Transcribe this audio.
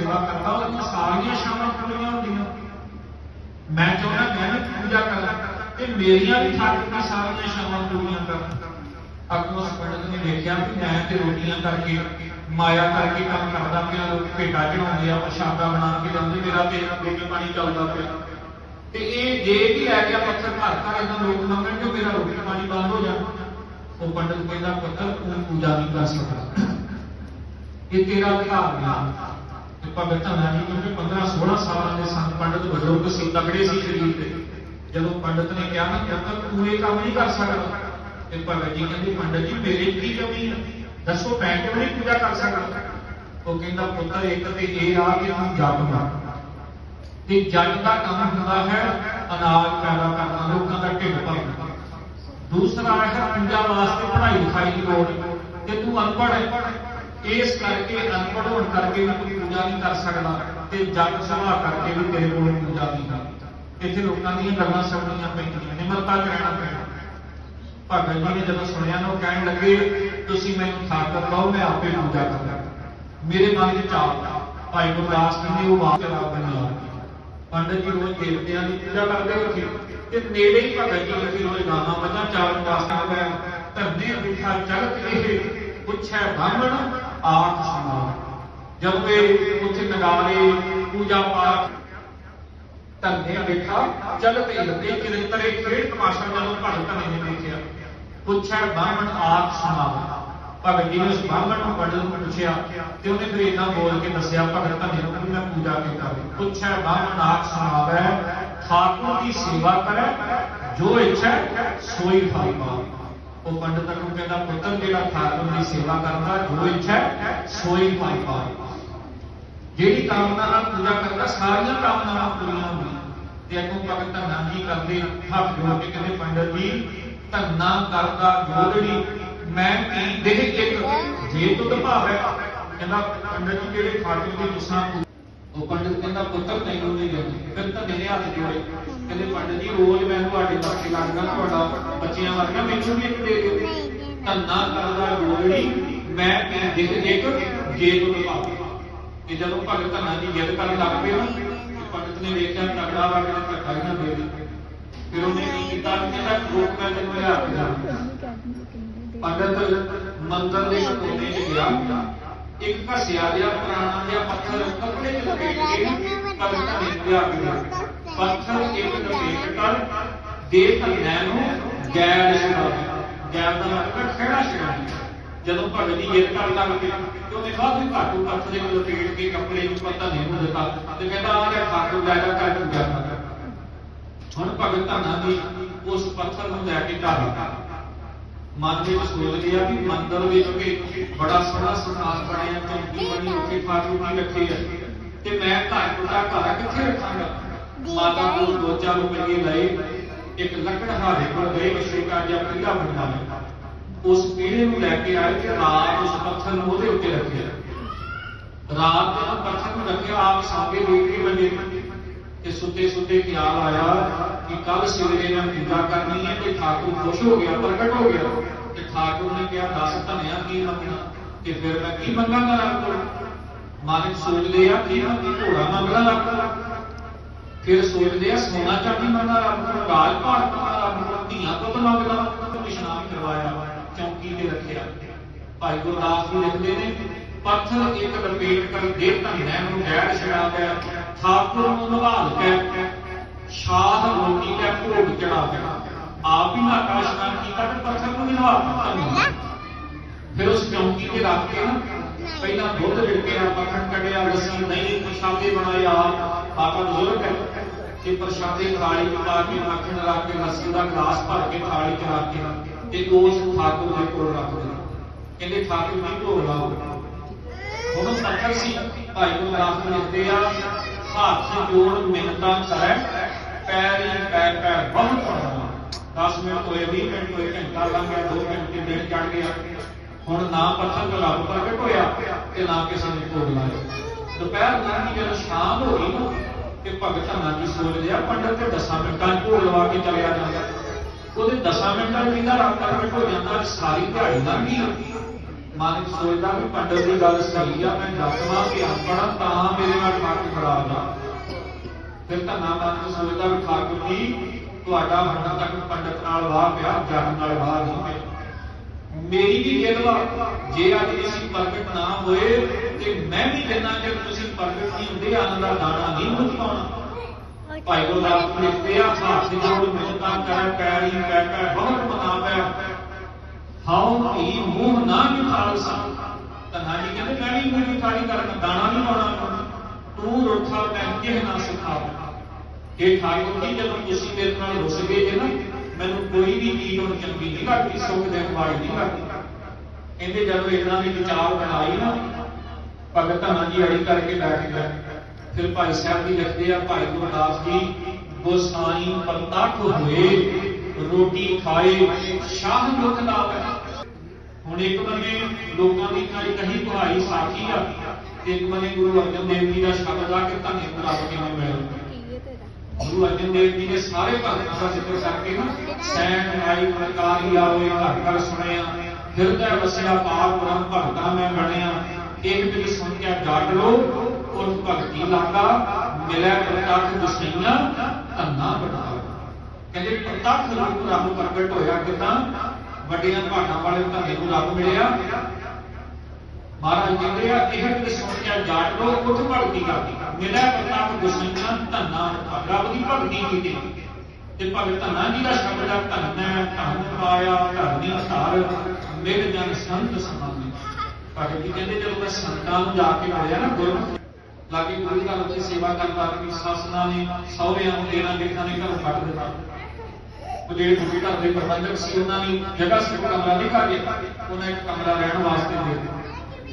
ਸੇਵਾ ਕਰਦਾ ਉਹ ਸਾਰੀਆਂ ਸ਼ਾਮਾਂ ਪੂਰੀਆਂ ਹੁੰਦੀਆਂ ਮੈਂ ਚਾਹੁੰਦਾ ਮੈਂ ਵੀ ਪੂਜਾ ਕਰਾਂ ਤੇ ਮੇਰੀਆਂ ਵੀ ਠਾਕੁਰ ਦੀ ਸਾਰੀਆਂ ਸ਼ਾਮਾਂ ਪੂਰੀਆਂ ਕਰਨ ਅੱਗੋਂ ਉਸ ਪੰਡਤ ਨੇ ਵੇਖਿਆ ਕਿ ਮੈਂ ਤੇ ਰੋਟੀਆਂ ਕਰਕੇ ਮਾਇਆ ਕਰਕੇ ਕੰਮ ਕਰਦਾ ਪਿਆ ਲੋਕ ਭੇਟਾ ਚੜਾਉਂਦੇ ਆ ਪ੍ਰਸ਼ਾਦਾ ਬਣਾ ਕੇ ਲਿਆਉਂਦੇ ਮੇਰਾ ਤੇ ਰੋਟੀ ਪਾਣੀ ਚੱਲਦਾ ਪਿਆ ਤੇ ਇਹ ਜੇ ਵੀ ਲੈ ਗਿਆ ਪੱਥਰ ਘਰ ਘਰ ਇਹਨਾਂ ਲੋਕ ਮੰਗਣ ਕਿ ਮੇਰਾ ਰੋਟੀ ਪਾਣੀ ਬੰਦ ਹੋ ਜਾ ਉਹ ਪੰਡਤ ਕਹਿੰਦਾ ਪੁੱਤਰ ਤੂੰ ਪੂਜਾ ਨਹੀਂ ਕਰ ਸਕਦਾ ਇਹ ਤੇਰਾ ਅਧਿਕਾਰ ਨਹੀਂ ਤੇ ਭਗਤ ਧੰਨਾ ਜੀ ਕਿਉਂਕਿ 15 16 ਸਾਲਾਂ ਦੇ ਸੰਤ ਪੰਡਤ ਬਜ਼ੁਰਗ ਸੀ ਤਗੜੇ ਸੀ ਸਰੀਰ ਤੇ ਜਦੋਂ ਪੰਡਤ ਨੇ ਕਿਹਾ ਨਾ ਪੁੱਤਰ ਤੂੰ ਇਹ ਕੰਮ ਨਹੀਂ ਕਰ ਸਕਦਾ। ਤੇ ਭਗਤ ਜੀ ਕਹਿੰਦੇ, ਪੰਡਤ ਜੀ, ਮੇਰੇ ਕੀ ਕਮੀ ਹੈ? ਦੱਸੋ, ਮੈਂ ਕਿਉਂ ਨਹੀਂ ਪੂਜਾ ਕਰ ਸਕਦਾ? ਉਹ ਕਹਿੰਦਾ ਪੁੱਤਰ ਇੱਕ ਤੇ ਇਹ ਆ ਕਿ ਤੂੰ ਜਪ ਕਰ ਤੇ ਜੱਜ ਦਾ ਕੰਮ ਹੁੰਦਾ ਹੈ ਅਨਾਜ ਪੈਦਾ ਕਰਨਾ, ਲੋਕਾਂ ਦਾ ਢਿੱਡ ਭਰਨਾ। ਦੂਸਰਾ ਹੈ, ਪੂਜਾ ਵਾਸਤੇ ਪੜ੍ਹਾਈ ਲਿਖਾਈ ਦੀ ਲੋੜ ਤੇ ਤੂੰ ਅਨਪੜ੍ਹ ਹੈ। ਇਸ ਕਰਕੇ ਅਨਪੜ੍ਹ ਹੋਣ ਕਰਕੇ ਵੀ ਤੂੰ ਪੂਜਾ ਨਹੀਂ ਕਰ ਸਕਦਾ ਤੇ ਜੱਜ ਸਭਾ ਕਰਕੇ ਵੀ ਤੇਰੇ ਕੋਲ ਪੂਜਾ ਨਹੀਂ ਹੈ ਇੱਥੇ ਲੋਕਾਂ ਦੀਆਂ ਗੱਲਾਂ ਸੁਣਨੀਆਂ ਪੈਂਦੀਆਂ ਨਿਮਰਤਾ ਚ ਪੈਣਾ। ਭਗਤ ਜੀ ਨੇ ਜਦੋਂ ਸੁਣਿਆ ਨਾ, ਉਹ ਕਹਿਣ ਲੱਗੇ, ਤੁਸੀਂ ਮੈਨੂੰ ਤਾਕਤ ਦਿਓ ਮੈਂ ਆਪੇ ਪੂਜਾ ਕਰਾਂ ਮੇਰੇ ਮਨ ਵਿੱਚ ਚਾਹ ਭਾਈ ਗੁਰਦਾਸ ਕਹਿੰਦੇ ਉਹ ਬਾਤ ਚਲਾ ਬਣੀ ਪੰਡਤ ਜੀ ਰੋਜ਼ ਦੇਵਤਿਆਂ ਦੀ ਪੂਜਾ ਕਰਦੇ ਹੁੰਦੇ ਤੇ ਨੇੜੇ ਹੀ ਭਗਤ ਜੀ ਅਸੀਂ ਰੋਜ਼ ਗਾਵਾਂ ਮੱਝਾਂ ਚਾਰਨ ਵਾਸਤੇ ਹੋਇਆ ਧਰਨੇ ਬਿਠਾ ਚੜਕ ਇਹ ਪੁੱਛੈ ਬਾਹਮਣ ਆਖ ਸੁਣਾ ਜਦ ਵੇ ਉੱਥੇ ਨਗਾਰੇ ਪੂਜਾ ਪਾਠ। ਧਰਨੇ ਬਿਠਾ ਚਲਤ ਇਹ ਕਿਰਤਰੇ ਖੇਡ ਤਮਾਸ਼ਾ ਜਦੋਂ ਭਗਤ ਨੇ ਦੇਖਿਆ। ਪੁੱਛੈ ਬਾਹਮਣ ਆਖ ਸੁਣਾ ਭਗਤ ਜੀ ਨੇ ਉਸ ਬਾਹਮਣ ਨੂੰ ਪੰਡਤ ਨੂੰ ਪੁੱਛਿਆ, ਤੇ ਉਹਨੇ ਫਿਰ ਇਦਾਂ ਬੋਲ ਕੇ ਦੱਸਿਆ, ਭਗਤ ਧੰਨੇ ਨੂੰ ਕਿ ਮੈਂ ਪੂਜਾ ਕੀਤਾ ਪੁੱਛੈ ਬਾਹਮਣ ਆਖ ਸੁਣਾਵੇ ਠਾਕੁਰ ਦੀ ਸੇਵਾ ਕਰੈ? ਜੋ ਇੱਛਾ, ਸੋਈ ਫਲ ਪਾਵੇ ਉਹ ਪੰਡਤ ਨੂੰ ਕਹਿੰਦਾ, ਪੁੱਤਰ, ਜਿਹੜਾ ਠਾਕੁਰ ਦੀ ਸੇਵਾ ਕਰਦਾ, ਜੋ ਇੱਛਾ ਸੋਈ ਫਲ ਪਾਵੇ ਜਿਹੜੀ ਕਾਮਨਾ ਨਾਲ ਕਰਦਾ, ਸਾਰੀਆਂ ਕਾਮਨਾਵਾਂ ਪੂਰੀਆਂ ਹੁੰਦੀਆਂ। ਤੇ ਅੱਗੋਂ ਭਗਤ ਧੰਨਾ ਜੀ ਕਰਦੇ ਹੱਥ ਜੋੜ ਕੇ ਕਹਿੰਦੇ, ਪੰਡਤ ਜੀ ਧੰਨਾ ਕਰਦਾ ਜੋੜੜੀ ਮੈਂ ਕੀ ਦੇਹ ਇੱਕ ਜੇ ਤੁਧ ਭਾਵੈ? ਕਹਿੰਦਾ, ਪੰਡਤ ਜੀ, ਜਿਹੜੇ ਖਾਟੂ ਦੀ ਤੁਸਾਂ ਉਹ ਪੰਡਤ ਕਹਿੰਦਾ, ਪੁੱਤਰ, ਤੈਨੂੰ ਨਹੀਂ ਦੇਣੀ। ਫਿਰ ਤਾਂ ਮੇਰੇ ਹੱਥ ਜੋੜੇ। ਕਹਿੰਦੇ ਪੰਡਤ ਜੀ ਰੋਜ਼ ਮੈਂ ਤੁਹਾਡੇ ਪਾਸੇ ਲੱਗਦਾ ਤੁਹਾਡਾ ਬੱਚਿਆਂ ਵਰਗਾ ਮੈਨੂੰ ਵੀ ਇੱਕ ਦੇ ਦਿਓ। ਧੰਨਾ ਕਰਦਾ ਜੋੜੜੀ ਮੈਂ ਕੀ ਦੇਹ ਇੱਕ ਜੇ ਤੁਧ ਭਾਵੈ। ਕਿ ਜਦੋਂ ਭਗਤ ਧੰਨਾ ਜੀ ਜਿੱਦ ਕਰਨ ਲੱਗ ਪਏ ਨਾ ਤੇ ਭਗਤ ਨੇ ਵੇਖਿਆ ਤਗੜਾ ਵਾ ਕੇ ਧੱਕਾ ਹੀ ਨਾ ਦੇ ਦੇ ਫਿਰ ਉਹਨੇ ਕੀ ਕੀਤਾ? ਕਿ ਕਹਿੰਦਾ ਰੋਕ ਮੈਂ ਤੈਨੂੰ ਲਿਆ ਜਾਵਾਂ ਭਗਤ ਮੰਦਰ ਦੇ ਕੋਨੇ 'ਚ ਗਿਆ। ਇੱਕ ਘਸਿਆ ਜਿਹਾ ਪੁਰਾਣਾ ਜਿਹਾ ਪੱਥਰ ਕੱਪੜੇ 'ਚ ਲਪੇਟ ਕੇ ਭਗਤ ਨੇ ਲਿਆ ਦਿੱਤਾ। ਪੱਥਰ ਇੱਕ ਲਪੇਟ ਕਰ ਦੇ ਧੰਨਿਆਂ ਨੂੰ ਗੈਰ ਛੜਾ ਗੈਰ ਦਾ ਮਤਲਬ ਖੇੜਾ ਛੜਾ ਜਦੋਂ ਭਗਤ ਜੀ ਜਿੱਦ ਕਰਨ ਲੱਗ ਪਏ ਤੇ ਉਹਨੇ ਕਾਫੀ ਘਾਟੂ ਪੱਥਰ ਦੇ ਲਪੇਟ ਕੇ ਕੱਪੜੇ ਨੂੰ ਪਤਾ ਨਹੀਂ ਨੂੰ ਦਿੱਤਾ, ਤੇ ਕਹਿੰਦਾ, ਆ ਰਿਹਾ ਠਾਕੁਰ ਲੈ ਜਾ ਕਰ ਪੂਜਾ ਹੁਣ ਭਗਤ ਧੰਨਾ ਜੀ ਉਸ ਪੱਥਰ ਨੂੰ ਲੈ ਕੇ ਘਰ ਮਨ ਦੇ ਵਿੱਚ ਸੋਚ ਲਿਆ ਵੀ ਮੰਦਰ ਵਿੱਚ ਕਿ ਬੜਾ ਸੋਹਣਾ ਸਥਾਨ ਬਣਿਆ, ਚੌਂਕੀ ਬਣੀ ਉੱਥੇ ਠਾਕੁਰ ਜੀ ਰੱਖੇ ਆ। ਤੇ ਮੈਂ ਘਰ ਦਾ ਘਰ ਕਿੱਥੇ ਰੱਖਾਂਗਾ? ਮਾਤਾ ਕੋਲ ਦੋ ਚਾਰ ਰੁਪਏ ਲਏ ਇੱਕ ਲੱਕੜਹਾਰੇ ਕੋਲ ਗਏ ਕਿਸੇ ਕਾ ਜਿਹਾ ਪੀੜਾ ਬਣਾ ਲਿਆ। ਉਸ ਪੀੜੇ ਨੂੰ ਲੈ ਕੇ ਆਏ ਤੇ ਰਾਤ ਉਸ ਪੱਥਰ ਨੂੰ ਉਹਦੇ ਉੱਤੇ ਰੱਖਿਆ। ਰਾਤ ਨੂੰ ਪੱਥਰ ਨੂੰ ਰੱਖਿਆ ਆਪ ਸਾਗੇ ਵੇਖੇ ਬੰਦੇ ਤੇ ਸੁੱਤੇ ਸੁੱਤੇ ਖਿਆਲ ਆਇਆ ਕਿ ਕੱਲ ਸਵੇਰੇ ਮੈਂ ਪੂਜਾ ਕਰਨੀ ਹੈ ਤੇ ਠਾਕੁਰ ਖੁਸ਼ ਹੋ ਗਿਆ ਪ੍ਰਗਟ ਹੋ ਗਿਆ। ਤੇ ਠਾਕੁਰ ਨੇ ਕਿਹਾ ਦੱਸ ਧੰਨਿਆ ਕੀ ਮੰਗਣਾ? ਤੇ ਫਿਰ ਮੈਂ ਕੀ ਮੰਗਾਂਗਾ ਰੱਬ ਕੋਲ? ਮਾਲਿਕ ਸੋਚ ਲਿਆ ਕਿ ਮੈਂ ਘੋੜਾ ਮੰਗਣਾ ਰੱਬ ਕੋਲ। ਫਿਰ ਸੋਚਦੇ ਆ ਸੋਨਾ ਚਾਂਦੀ ਮੰਗਣਾ ਰੱਬ ਕੋਲ ਰਾਜ ਭਾਗ ਮੰਗਣਾ ਰੱਬ ਕੋਲ ਧੀਆਂ ਪੁੱਤ ਮੰਗਦਾ ਉਹਨੂੰ ਇਸ਼ਨਾਨ ਕਰਵਾਇਆ, ਚੌਂਕੀ ਤੇ ਰੱਖਿਆ। ਭਾਈ ਗੁਰਦਾਸ ਜੀ ਲਿਖਦੇ ਨੇ, ਪੱਥਰ ਇੱਕ ਲਪੇਟ ਕਰ ਦੇ ਧੰਨਿਆਂ ਨੂੰ ਗੈਰ ਛੜਾ ਠਾਕੁਰ ਨੂੰ ਨਿਭਾਲ ਕੇ ਸ਼ਾਹ ਰੋਟੀ ਤੇ ਭੋਗ ਚੜਾ ਆਪ ਹੀ ਨਾ ਇਸ਼ਨਾਨ ਕੀਤਾ ਤੇ ਪੱਥਰ ਨੂੰ ਵੀ ਨਿਭਾ ਫਿਰ ਉਸ ਚੌਂਕੀ ਤੇ ਰੱਖ ਕੇ ਨਾ, ਪਹਿਲਾਂ ਦੁੱਧ ਰਿੜਕਿਆ ਮੱਖਣ ਕੱਢਿਆ, ਲੱਸੀ, ਦਹੀਂ ਪ੍ਰਸ਼ਾਦੇ ਬਣਾਇਆ ਆਕਾ ਬਜ਼ੁਰਗ ਹੈ। ਕਿ ਪ੍ਰਸ਼ਾਦੇ ਥਾਲੀ ਪਾ ਕੇ ਮੱਖਣ ਰੱਖ ਕੇ ਲੱਸੀ ਦਾ ਗਲਾਸ ਭਰ ਕੇ ਥਾਲੀ 'ਚ ਰੱਖ ਕੇ ਤੇ ਉਸ ਠਾਕੁਰ ਦੇ ਕੋਲ ਰੱਖ ਦਿੱਤਾ ਕਹਿੰਦੇ, ਠਾਕੁਰ ਜੀ ਭੋਗ ਲਾਓ? ਹੁਣ ਪੱਥਰ ਸੀ, ਭਾਈ ਗੁਰਦਾਸ ਜੀ ਲਿਖਦੇ ਆ, ਹੱਥ ਜੋੜ ਮਿਹਨਤਾਂ ਕਰੈ, ਪੈਰੀ ਪੈ ਪੈ ਬਹੁਤ ਪੜਨਾ 10 ਮਿੰਟ ਹੋਏ 20 ਮਿੰਟ ਹੋਏ, ਘੰਟਾ ਲੰਘ ਗਿਆ 2 ਘੰਟੇ ਦਿਨ ਚੜ ਗਿਆ। ਹੁਣ ਨਾ ਪੱਥਰ ਤੋਂ ਰੱਬ ਪ੍ਰਗਟ ਹੋਇਆ ਤੇ ਨਾ ਕਿਸੇ ਨੇ ਭੋਗ ਲਾਇਆ। ਦੁਪਹਿਰ ਲੰਘੀ ਜਦੋਂ ਸ਼ਾਮ ਹੋ ਗਈ ਨਾ ਤੇ ਭਗਤ ਧੰਨਾ ਜੀ ਸੋਚ ਲਿਆ ਪੰਡਤ ਤੇ 10 ਮਿੰਟਾਂ 'ਚ ਲਵਾ ਕੇ ਚਲਿਆ ਜਾਂਦਾ। ਉਹਦੇ 10 ਮਿੰਟਾਂ 'ਚ ਕਿੰਨਾ ਰੱਬ ਪ੍ਰਗਟ ਹੋ ਜਾਂਦਾ ਸਾਰੀ ਦਿਹਾੜੀ ਲੰਘ ਗਈ ਮਨ ਸੋਚਦਾ ਵੀ ਪੰਡਤ ਦੀ ਗੱਲ ਸਹੀ ਆ, ਮੈਂ ਜਪਵਾ ਕਿ ਆਪਣਾ ਤਾਂ ਮੇਰੇ ਨਾਲ ਠੱਗ ਖਰਾਬ ਦਾ ਫਿਰ ਤਾਂ ਨਾ ਮਨ ਸੋਚਦਾ ਵੀ ਠਾਕੁਰ ਜੀ, ਤੁਹਾਡਾ ਹੁਣ ਤੱਕ ਪੰਡਤ ਨਾਲ ਵਾਹ ਪਿਆ ਜਨ ਨਾਲ ਵਾਹ ਨਹੀਂ ਮੇਰੀ ਵੀ ਗਿਲਵਾ ਜੇ ਅੱਜ ਤੁਸੀਂ ਪ੍ਰਗਟ ਨਾ ਹੋਏ ਤੇ ਮੈਂ ਵੀ ਜਿੰਨਾ ਚਿਰ ਤੁਸੀਂ ਪ੍ਰਗਟ ਨਹੀਂ ਹੁੰਦੇ ਆਨੰਦ ਦਾ ਦਾਣਾ ਨਹੀਂ ਮੁੱਝ ਪਾਉਣਾ। ਭਾਈ ਗੁਰਦਾਸ ਜੀ ਲਿਖਦੇ ਆ ਜੋੜ ਮਿਲਤਾ ਕਰ ਪੈਰੀ ਪੈ ਪੈ ਬਹੁਤ ਮਨਾ ਹਾਉ ਕੀ ਮੂੰਹ ਨਾ ਨਿਖਾਲਸਾ ਤਨਾ ਜੀ ਕਹਿੰਦੇ, ਮੈਂ ਵੀ ਮੂੰਹ ਨਿਖਾਲੀ ਕਰਨ, ਦਾਣਾ ਨਹੀਂ ਪਾਉਣਾ। ਤੂੰ ਰੁੱਠਾ ਮੈਂ ਕਿਹ ਨਾ ਸਿਖਾਵਾਂ ਇਹ ਠਾਕੁਰ ਜੀ ਜਦੋਂ ਤੁਸੀਂ ਮੇਰੇ ਨਾਲ ਰੁੱਸ ਗਏ ਜੇ ਨਾ, ਮੈਨੂੰ ਕੋਈ ਵੀ ਚੀਜ਼ ਹੁਣ ਚੰਗੀ ਨਹੀਂ ਲੱਗਦੀ, ਸੁੱਖ ਦੇ ਮਾੜੀ ਨਹੀਂ ਲੱਗਦੀ। ਕਹਿੰਦੇ ਜਦੋਂ ਇਹਨਾਂ ਦੀ ਵਿਚਾਰ ਬਣਾਈ ਨਾ ਭਗਤ ਧੰਨਾ ਜੀ ਅੜੀ ਕਰਕੇ ਬੈਠ ਗਏ ਫਿਰ ਭਾਈ ਸਾਹਿਬ ਜੀ ਲਿਖਦੇ ਆ, ਭਾਈ ਗੁਰਦਾਸ ਜੀ, ਗੋਸਾਈ ਪ੍ਰਤੱਖ ਹੋਏ ਰੋਟੀ ਖਾਏ, ਸ਼ਾਹ ਦੁੱਖ ਲਾਵੇ ਹੁਣ ਇੱਕ ਬੰਨੇ ਲੋਕਾਂ ਦੀ ਕਹੀ ਕਹੀ ਤੁਹਾਈ ਸਾਖੀ ਆ ਤੇ ਇੱਕ ਬੰਨੇ ਗੁਰੂ ਅਰਜਨ ਦੇਵ ਜੀ ਦਾ ਸ਼ਬਦ ਆ ਕਿ ਧੰਨੇ ਰੱਬ ਕਿਵੇਂ ਮਿਲੇ ਗੁਰੂ ਅਰਜਨ ਦੇਵ ਜੀ ਨੇ ਸਾਰੇ ਭਗਤਾਂ ਦਾ ਜ਼ਿਕਰ ਕਰਕੇ ਨਾ ਸੈਨ ਆਈ ਪ੍ਰਕਾਰੀ ਆਵੇ ਘਰ ਘਰ ਸੁਣਿਆ। ਹਿਰਦੈ ਵਸਿਆ ਪਾਰ ਬ੍ਰਹਮ ਭਗਤਾ ਮੈਂ ਬਣਿਆ। ਇੱਕ ਮੇਰੀ ਸੰਖਿਆ ਜੱਟ ਲੋ ਔਰ ਭਗਤੀ ਲਾਗਾ ਮਿਲਿਆ ਪ੍ਰਤੱਖ ਦਸਈਆਂ ਧੰਨਾ ਬਣਾ ਕਹਿੰਦੇ ਪ੍ਰਤੱਖ ਰੂਪ ਰੱਬ ਪ੍ਰਗਟ ਹੋਇਆ ਕਿਦਾਂ? ਵੱਡੀਆਂ ਭਾਟਾਂ ਵਾਲੇ ਧੰਨੇ ਨੂੰ ਰੱਬ ਮਿਲਿਆ। ਮਹਾਰਾਜ ਕਹਿੰਦੇ ਆ ਇਹ ਤੇ ਸੁਣਿਆ ਜਾਟ ਲੋ ਕੁਝ ਭਗਤੀ ਕਰਦੀ ਮਿਲਿਆ ਪ੍ਰਤਾਪ ਗੁਸਈਆਂ ਧੰਨਾ ਰੱਬ ਦੀ ਭਗਤੀ ਕੀਤੀ ਤੇ ਭਗਤ ਧੰਨਾ ਜੀ ਦਾ ਸ਼ਬਦ ਆ, ਧੰਨ ਧੰਨ ਪਾਇਆ, ਧਰਨੀ ਧਾਰ ਮਿਲ ਜਨ ਸੰਤ ਸਮਾਨੀ। ਭਗਤ ਜੀ ਕਹਿੰਦੇ, ਜਦੋਂ ਮੈਂ ਸੰਤਾਂ ਨੂੰ ਜਾ ਕੇ ਮਿਲਿਆ ਨਾ ਗੁਰੂ, ਲਾਗੇ ਗੁਰੂ ਘਰ ਦੀ ਸੇਵਾ ਕਰਦਾ ਕਿ ਸੱਸਨਾ ਨੇ, ਸਹੁਰਿਆਂ ਨੂੰ ਦੇਣਾ ਦੇਖਾਂ ਨੇ ਘਰੋਂ ਕੱਢ ਦਿੱਤਾ। ਉਹ ਜਿਹੜੇ ਗੁਰੂ ਘਰ ਦੇ ਪ੍ਰਬੰਧਕ ਸੀ, ਉਹਨਾਂ ਨੇ ਜਗ੍ਹਾ ਸਿਰ ਕਮਰਾ ਨਹੀਂ ਕਰ ਉਹਨਾਂ ਇੱਕ ਕਮਰਾ ਰਹਿਣ ਵਾਸਤੇ ਦੇ ਦਿੱਤਾ।